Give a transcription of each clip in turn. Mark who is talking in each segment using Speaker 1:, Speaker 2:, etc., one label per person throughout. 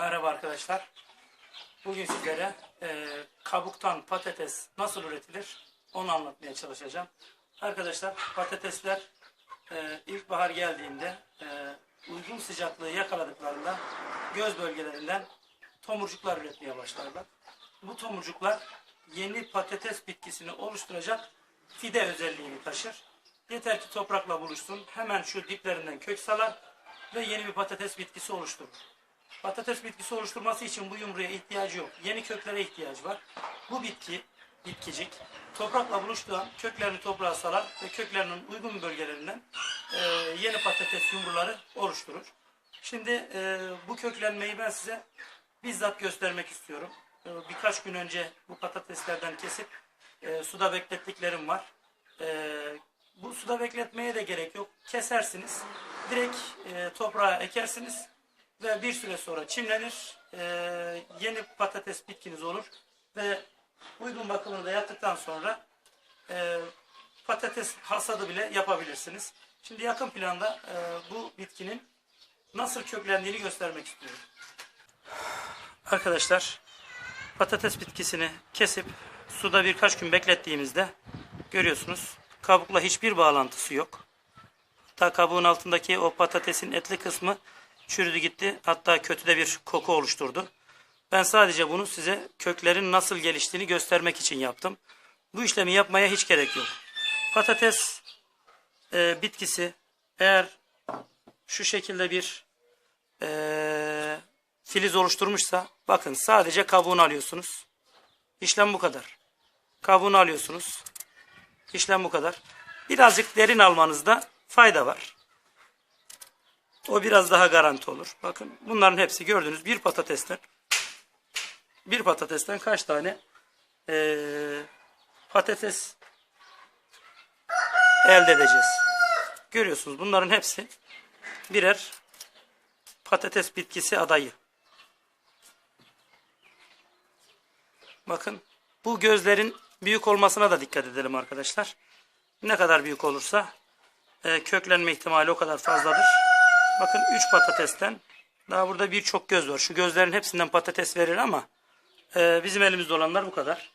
Speaker 1: Merhaba arkadaşlar. Bugün sizlere e, kabuktan patates nasıl üretilir onu anlatmaya çalışacağım. Arkadaşlar patatesler e, ilkbahar geldiğinde e, uygun sıcaklığı yakaladıklarında göz bölgelerinden tomurcuklar üretmeye başlarlar. Bu tomurcuklar yeni patates bitkisini oluşturacak fide özelliğini taşır. Yeter ki toprakla buluşsun hemen şu diplerinden kök salar ve yeni bir patates bitkisi oluşturur. Patates bitkisi oluşturması için bu yumruya ihtiyacı yok. Yeni köklere ihtiyacı var. Bu bitki, bitkicik toprakla buluştuğu an köklerini toprağa salar ve köklerinin uygun bölgelerinden e, yeni patates yumruları oluşturur. Şimdi e, bu köklenmeyi ben size bizzat göstermek istiyorum. E, birkaç gün önce bu patateslerden kesip e, suda beklettiklerim var. E, bu suda bekletmeye de gerek yok. Kesersiniz. Direkt e, toprağa ekersiniz ve bir süre sonra çimlenir. e, yeni patates bitkiniz olur ve uygun bakımını da yaptıktan sonra e, patates hasadı bile yapabilirsiniz. Şimdi yakın planda e, bu bitkinin nasıl köklendiğini göstermek istiyorum. Arkadaşlar patates bitkisini kesip suda birkaç gün beklettiğimizde görüyorsunuz kabukla hiçbir bağlantısı yok. Hatta kabuğun altındaki o patatesin etli kısmı çürüdü gitti. Hatta kötü de bir koku oluşturdu. Ben sadece bunu size köklerin nasıl geliştiğini göstermek için yaptım. Bu işlemi yapmaya hiç gerek yok. Patates e, bitkisi eğer şu şekilde bir e, filiz oluşturmuşsa bakın sadece kabuğunu alıyorsunuz. İşlem bu kadar. Kabuğunu alıyorsunuz. İşlem bu kadar. Birazcık derin almanızda fayda var. O biraz daha garanti olur. Bakın bunların hepsi gördüğünüz bir patatesten bir patatesten kaç tane eee, patates elde edeceğiz. Görüyorsunuz bunların hepsi birer patates bitkisi adayı. Bakın bu gözlerin büyük olmasına da dikkat edelim arkadaşlar. Ne kadar büyük olursa e, köklenme ihtimali o kadar fazladır. Bakın 3 patatesten daha burada birçok göz var. Şu gözlerin hepsinden patates verir ama e, bizim elimizde olanlar bu kadar.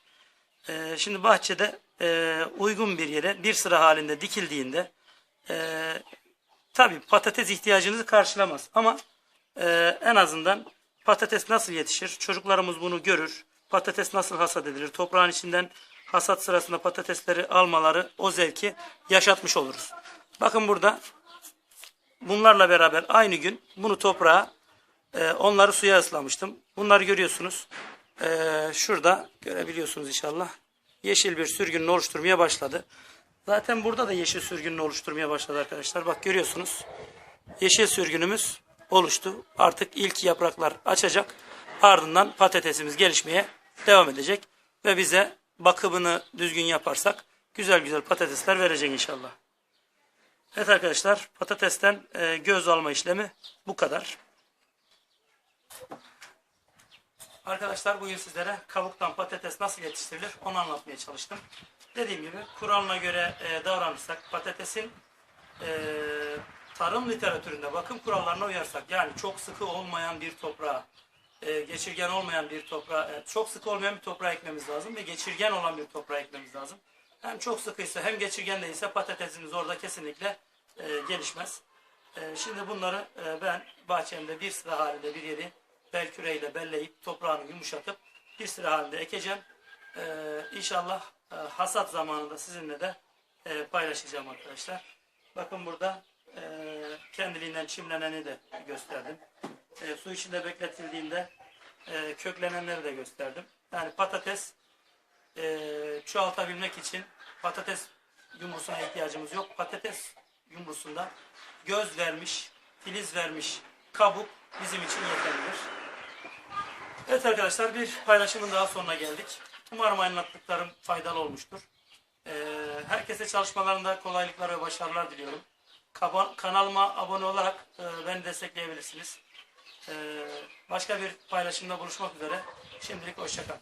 Speaker 1: E, şimdi bahçede e, uygun bir yere bir sıra halinde dikildiğinde e, tabi patates ihtiyacınızı karşılamaz ama e, en azından patates nasıl yetişir? Çocuklarımız bunu görür. Patates nasıl hasat edilir? Toprağın içinden hasat sırasında patatesleri almaları o zevki yaşatmış oluruz. Bakın burada bunlarla beraber aynı gün bunu toprağa e, onları suya ıslamıştım. Bunları görüyorsunuz. E, şurada görebiliyorsunuz inşallah. Yeşil bir sürgünün oluşturmaya başladı. Zaten burada da yeşil sürgünün oluşturmaya başladı arkadaşlar. Bak görüyorsunuz. Yeşil sürgünümüz oluştu. Artık ilk yapraklar açacak. Ardından patatesimiz gelişmeye devam edecek. Ve bize bakımını düzgün yaparsak güzel güzel patatesler verecek inşallah. Evet arkadaşlar patatesten e, göz alma işlemi bu kadar. Arkadaşlar bugün sizlere kabuktan patates nasıl yetiştirilir onu anlatmaya çalıştım. Dediğim gibi kuralına göre e, davranırsak patatesin e, tarım literatüründe bakım kurallarına uyarsak yani çok sıkı olmayan bir toprağa geçirgen olmayan bir toprağa çok sıkı olmayan bir toprağa ekmemiz lazım ve geçirgen olan bir toprağa ekmemiz lazım. Hem çok sıkıysa hem geçirgen değilse patatesimiz orada kesinlikle e, gelişmez. E, şimdi bunları e, ben bahçemde bir sıra halinde bir yeri bel küreyle belleyip toprağını yumuşatıp bir sıra halinde ekeceğim. E, inşallah e, hasat zamanında sizinle de e, paylaşacağım arkadaşlar. Bakın burada e, kendiliğinden çimleneni de gösterdim. E, su içinde bekletildiğinde e, köklenenleri de gösterdim. Yani patates e, çoğaltabilmek için patates yumrusuna ihtiyacımız yok. Patates yumrusunda göz vermiş, filiz vermiş kabuk bizim için yeterlidir. Evet arkadaşlar bir paylaşımın daha sonuna geldik. Umarım anlattıklarım faydalı olmuştur. Ee, herkese çalışmalarında kolaylıklar ve başarılar diliyorum. Kaba- kanalıma abone olarak e, beni destekleyebilirsiniz. Ee, başka bir paylaşımda buluşmak üzere. Şimdilik hoşçakalın.